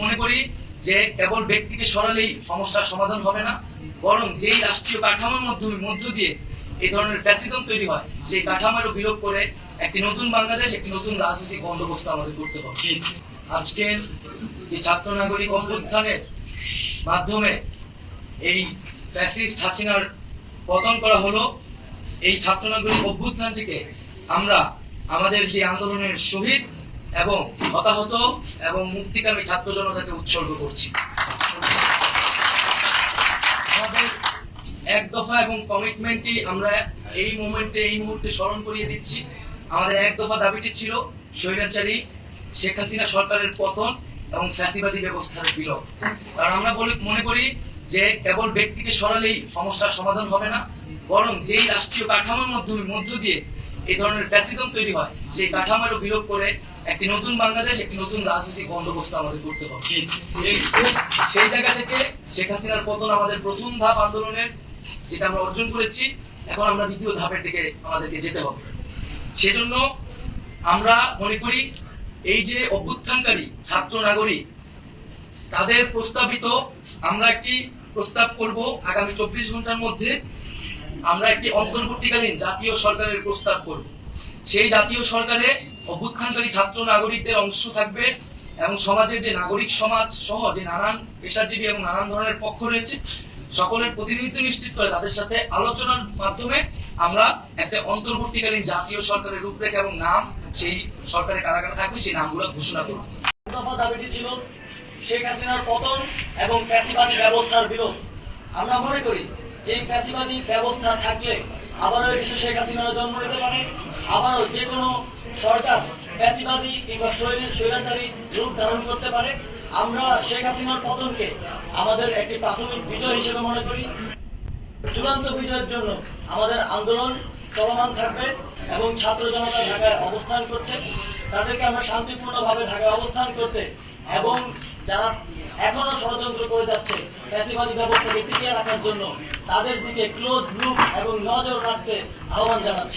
মনে করি যে কেবল ব্যক্তিকে সরালেই সমস্যার সমাধান হবে না বরং যেই রাষ্ট্রীয় কাঠামোর মাধ্যমে মধ্য দিয়ে এই ধরনের ফ্যাসিজম তৈরি হয় সেই কাঠামোরও বিলোপ করে একটি নতুন বাংলাদেশ একটি নতুন রাজনৈতিক বন্দোবস্ত আমাদের করতে হবে। আজকের যে ছাত্র নাগরিক অভ্যুত্থানের মাধ্যমে এই ফ্যাসিস্ট হাসিনার পতন করা হলো এই ছাত্র নাগরিক অভ্যুত্থানটিকে আমরা আমাদের যে আন্দোলনের শহীদ এবং হতাহত এবং মুক্তিকামী ছাত্র জনতাকে উৎসর্গ করছি। এক দফা এবং কমিটমেন্টটি আমরা এই মোমেন্টে এই মুহূর্তে স্মরণ করিয়ে দিচ্ছি। আমাদের এক দফা দাবিটি ছিল স্বৈরাচারী শেখ হাসিনা সরকারের পতন এবং ফ্যাসিবাদী ব্যবস্থার বিলোপ। কারণ আমরা মনে করি যে কেবল ব্যক্তিকে সরালেই সমস্যার সমাধান হবে না, বরং যেই রাষ্ট্রীয় কাঠামোর মাধ্যমে মধ্য দিয়ে এই ধরনের ফ্যাসিজম তৈরি হয় সেই কাঠামোরও বিলোপ করে একটি নতুন বাংলাদেশ একটি নতুন রাজনৈতিক বন্দোবস্ত আমাদের করতে হবে। সেই জায়গা থেকে শেখ হাসিনার পতন আমাদের প্রথম ধাপ আন্দোলনের যেটা আমরা অর্জন করেছি এখন আমরা দ্বিতীয় ধাপের দিকে আমাদেরকে যেতে হবে। সেজন্য আমরা মনে করি এই যে অভ্যুত্থানকারী ছাত্র নাগরিক তাদের প্রস্তাবিত আমরা একটি প্রস্তাব করব আগামী চব্বিশ ঘণ্টার মধ্যে আমরা একটি অন্তর্বর্তীকালীন জাতীয় সরকারের প্রস্তাব করব। সেই জাতীয় সরকারে অভ্যুত্থানকারী ছাত্র নাগরিকদের অংশ থাকবে এবং সমাজের যে নাগরিক সমাজ সহ যে নানান পেশাজীবী এবং নানান ধরনের পক্ষ রয়েছে, সকলের প্রতিনিধিত্ব নিশ্চিত করে তাদের সাথে আলোচনার মাধ্যমে আমরা একটা অন্তর্বর্তীকালীন জাতীয় সরকারের রূপরেখা এবং নাম সেই সরকারের কারা থাকবে, সেই নামগুলো ঘোষণা করব। দাবিটি ছিল শেখ হাসিনার পতন এবং ফ্যাসিবাদী ব্যবস্থার বিরোধ। আমরা মনে করি যে ফ্যাসিবাদী ব্যবস্থা থাকলে আবারও এসে শেখ হাসিনার জন্ম নিতে পারে, আবারও যে কোনো সরকার ফ্যাসিবাদী কিংবা শৈলী স্বৈরাচারী রূপ ধারণ করতে পারে, আমরা শেখ হাসিনার পতনকে আমাদের একটি প্রাথমিক বিজয় হিসেবে মনে করি। চূড়ান্ত বিজয়ের জন্য আমাদের আন্দোলন চলমান থাকবে এবং ছাত্র জনতা ঢাকায় অবস্থান করছে। তাদেরকে আমরা শান্তিপূর্ণভাবে ঢাকায় অবস্থান করতে এবং যারা এখনও ষড়যন্ত্র করে যাচ্ছে, ফ্যাসিবাদী ব্যবস্থাকে টিকিয়ে রাখার জন্য তাদের দিকে ক্লোজ লুক এবং নজর রাখতে আহ্বান জানাচ্ছি।